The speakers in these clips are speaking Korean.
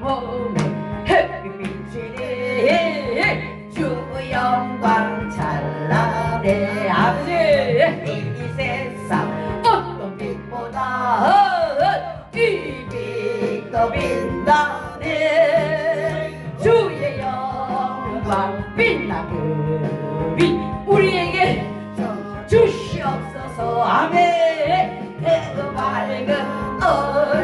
몸에 햇빛이 주 영광 찬란해 아버지 이 세상 어떤 빛보다 이 빛도 빛나네 주의 영광 빛나 그 빛 우리에게 주시옵소서. 아멘. 그 밝은 얼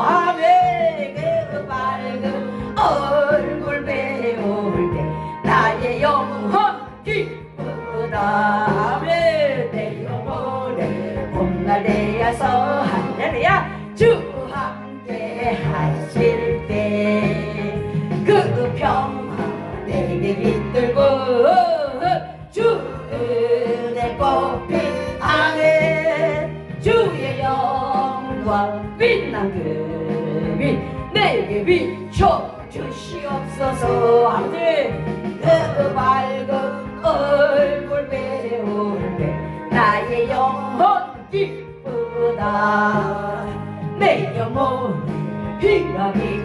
아멘 그 밝은 얼굴 배울 때 나의 영혼 기쁘다 아멘 내 영혼에 봄날 되어서 할렐루야 주함 광 빛난 그빛 내게 비춰 주시옵소서. 아멘 그 밝은 얼굴 배울 때 나의 영혼 기쁘다. 내 영혼에 희망이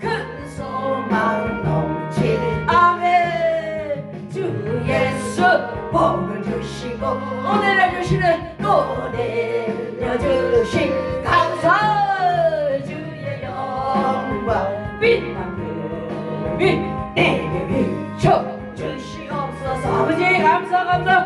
큰 소망 넘칠 아멘. 주 예수 복을 주시고 은혜를 주시는 노래 빛난 그빛 내게 비춰 주시옵소서 아버지 감사 감사 그어